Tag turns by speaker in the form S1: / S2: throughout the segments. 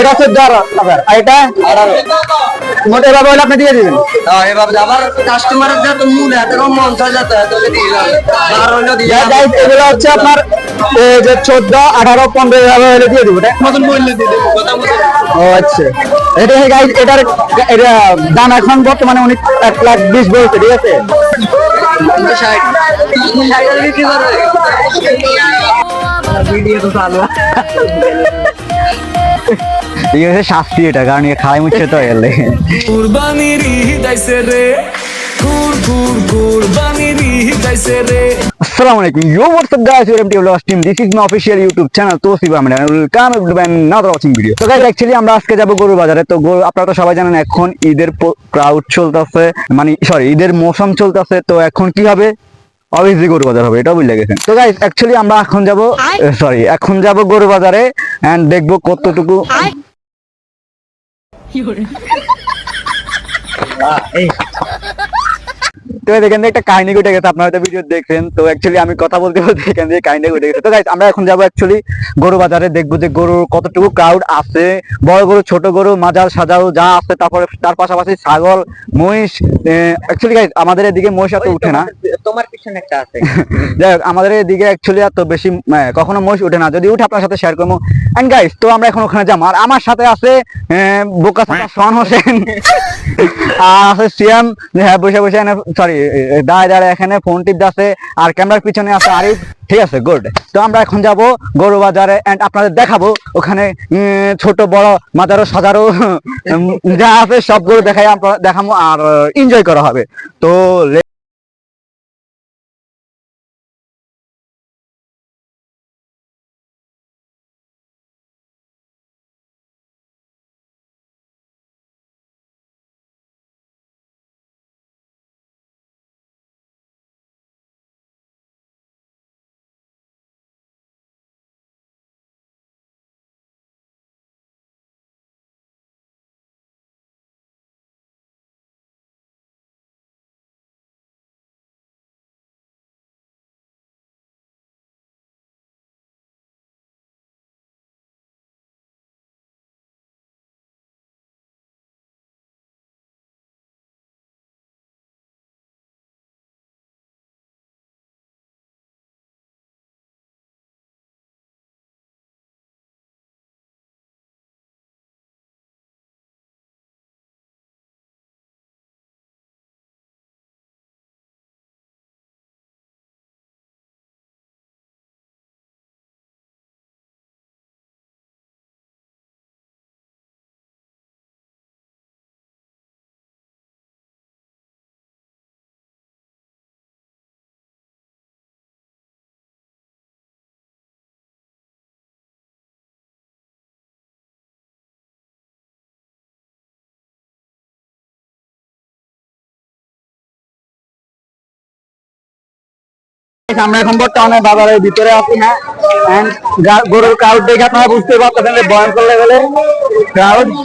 S1: এটা চোদ্দ আর এটা? মোট এভাবে হলে আপনি দিয়ে দিবেন?
S2: হ্যাঁ, এভাবে। আবার কাস্টমারের যত মূল এত মন যাতে
S1: এগুলো হচ্ছে আপনার এই যে চোদ্দ আঠারো পনেরো এভাবে হলে দিয়ে দিব এটা
S2: বললে দিয়ে দেবো
S1: ও আচ্ছা। এটা গাইজ এটার এটা দাম এখন বর্তমানে উনি এক লাখ বিশ বলছে ঠিক আছে?
S2: ভিডিও তো চালু
S1: ঠিক আছে শাস্তি এটা কারণ এ খাই মুচ্ছে তো এলে।
S3: কুরবানির ঈদ রে। কুর কুর কুরবানির ঈদ রে।
S1: আসসালামু আলাইকুম। You what's up guys U MT blog team this is my official YouTube channel welcome everyone another watching video তো গাইস অ্যাকচুয়ালি আমরা আজকে যাব গরু বাজারে। তো আপনারা তো সবাই জানেন এখন ঈদের ক্রাউড চলতেছে। মানে সরি ঈদের মৌসুম চলতেছে। তো এখন কি হবে? অবভিয়াসলি গরু বাজার হবে এটা বুঝলে গেছেন। তো গাইস অ্যাকচুয়ালি আমরা এখন যাব সরি এখন যাব গরু বাজারে এন্ড দেখব কতটুকু। তো এখান থেকে একটা কাহিনী ঘটে গেছে আপনারা হয়তো ভিডিও দেখছেন তো অ্যাকচুয়ালি আমি কথা বলতে বলতে এখান থেকে কাহিনী ঘটে গেছে। তো গাইস আমরা এখন যাব অ্যাকচুয়ালি গরু বাজারে দেখব যে গরুর কতটুকু ক্রাউড আছে। বড় গরু ছোট গরু মাজাল সাজাও যা আছে তারপরে তার পাশাপাশি ছাগল মহিষ অ্যাকচুয়ালি গাইস আমাদের এদিকে মহিষ এত উঠে না।
S2: তোমার পিছনে একটা আছে।
S1: যাই হোক আমাদের এদিকে অ্যাকচুয়ালি এত বেশি কখনো মহিষ উঠে না। যদি উঠে আপনার সাথে শেয়ার করব। এন্ড গাইস তো আমরা এখন ওখানে যাব। আর আমার সাথে আছে বোকা সোহান হোসেন। আর আছে সিয়াম হ্যাঁ বসে বসে সরি দাঁড়ায় দাঁড়ায় এখানে ফোন টিপ আছে আর ক্যামেরার পিছনে আছে আরিফ। ঠিক আছে গুড তো আমরা এখন যাব গরু বাজারে এন্ড আপনাদের দেখাবো ওখানে ছোট, বড় মাজারো সাজারো যা আছে সব গরু দেখাই, আমরা দেখাবো, আর এনজয় করা হবে। তো আমরা এখন বর্তমানে বাজারের ভিতরে আছি হ্যাঁ। গরুর ক্রাউড দেখে আপনারা বুঝতে পারতেছেন যে ভয়ঙ্কর লেভেলের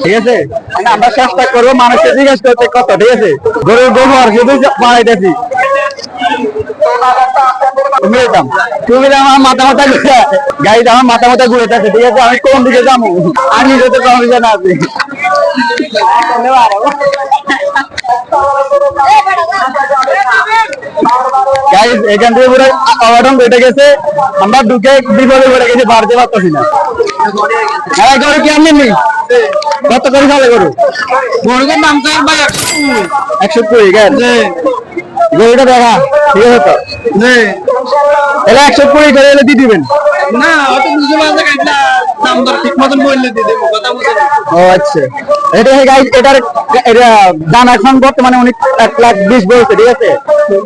S1: ঠিক আছে? আমরা চেষ্টা করব, মানুষকে জিজ্ঞেস করতে কত, ঠিক আছে? গরুর গোবর শুধু আমার মাথা মাথা ঘুরে ঠিক আছে? আমি কোন দিকে যাব? আমি যেতে আছি। এখান থেকে পুরো অঘটন ঘটে গেছে। আমরা ঢুকে বিপদে পড়ে গেছি বাড়তে পারতেছি না। হ্যাঁ গরু কি আপনি নেই কত করে গরু? তো ভাই একশো কুড়ি গেল গরুটা দেখা ঠিক আছে তো? একশো কুড়ি করে এলে দিয়ে দিবেন।
S2: না অত বুঝতে পারছে দাম দর ঠিক মতন বললে দিয়ে কথা বুঝে
S1: ও আচ্ছা। এটা গাইজ এটার এটা দাম এখন বর্তমানে উনি এক লাখ বিশ বলছে ঠিক আছে?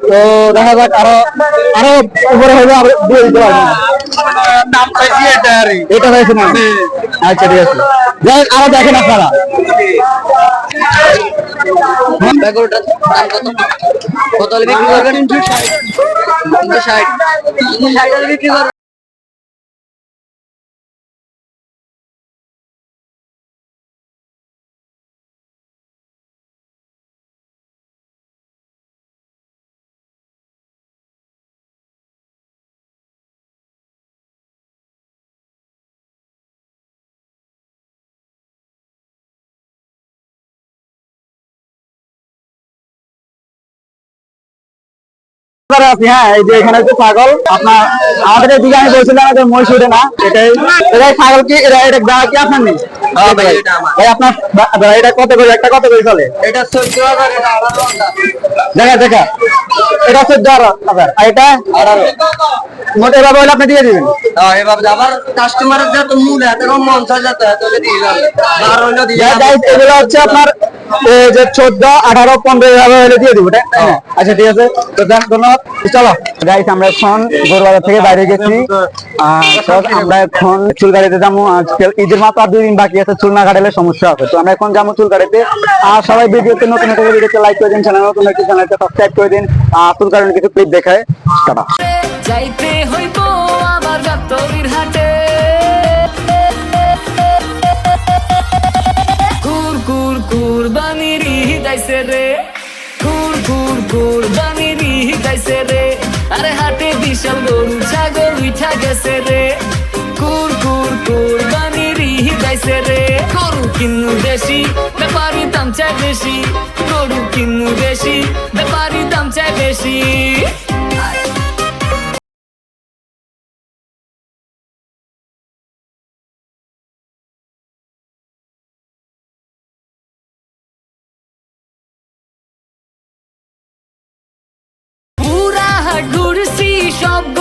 S1: তো দেখা যাক আরও আরও উপরে হবে আরও দিয়ে দিতে পারব।
S2: দাম চাইছি এটা আর
S1: এটা হয়েছে না? আচ্ছা ঠিক আছে। যাই আরও দেখেন আপনারা।
S2: কত? কত বিক্রি করবেন? তিনশো ষাট। তিনশো ষাট। তিনশো ষাট হলে বিক্রি করবেন?
S1: হ্যাঁ এই যে এখানে হচ্ছে ছাগল আপনার আমাদের এদিকে আমি বলছিলাম যে মহিষ উঠে না এটাই এটাই ছাগল কি এটা এটা গাঁ কি আপনার নেই?
S2: হ্যাঁ ভাই, এটা আমার।
S1: ভাই আপনার এটা কত করে একটা কত করে চলে?
S2: এটা চোদ্দ হাজার এটা আঠারো হাজার।
S1: দেখা দেখা এটা চোদ্দ হাজার আর এটা? মোট এভাবে হলে আপনি দিয়ে দিবেন?
S2: আবার কাস্টমারের যত মূল এত মন চাই যেত দিয়ে যাবে। আর হইল দিয়ে
S1: যা
S2: যাবে।
S1: guys, এগুলো হচ্ছে আপনার যে চোদ্দ আঠারো পনেরো হলে দিয়ে দিব তাই আচ্ছা ঠিক আছে। তো ধন্যবাদ। চলো গাইস আমরা এখন গরুবাজার থেকে বাইরে গেছি। আমরা এখন চুল গাড়িতে যাব। আজকে ঈদের মাত্র আর দুই দিন বাকি আছে চুল না কাটালে সমস্যা হবে। তো আমরা এখন যাব চুল গাড়িতে আর সবাই ভিডিওতে নতুন নতুন ভিডিওতে লাইক করে দিন চ্যানেল নতুন একটি চ্যানেলকে সাবস্ক্রাইব করে দিন। আর চুল কাটানোর কিছু ক্লিপ দেখায়। টাটা।
S3: যাইতে হইব আমার গাতরির হাটে। হিদাইছে রে। ঘুর ঘুর ঘুর বানিরি গাইছে রে। আরে হাটে বিশাল গরু, ছাগল উঠা গেছে রে। কুর কুর কুর বানিরি গাইছে রে। গরু কিনু ব্যাপারি দাম চাই বেশি। গরু কিনু সব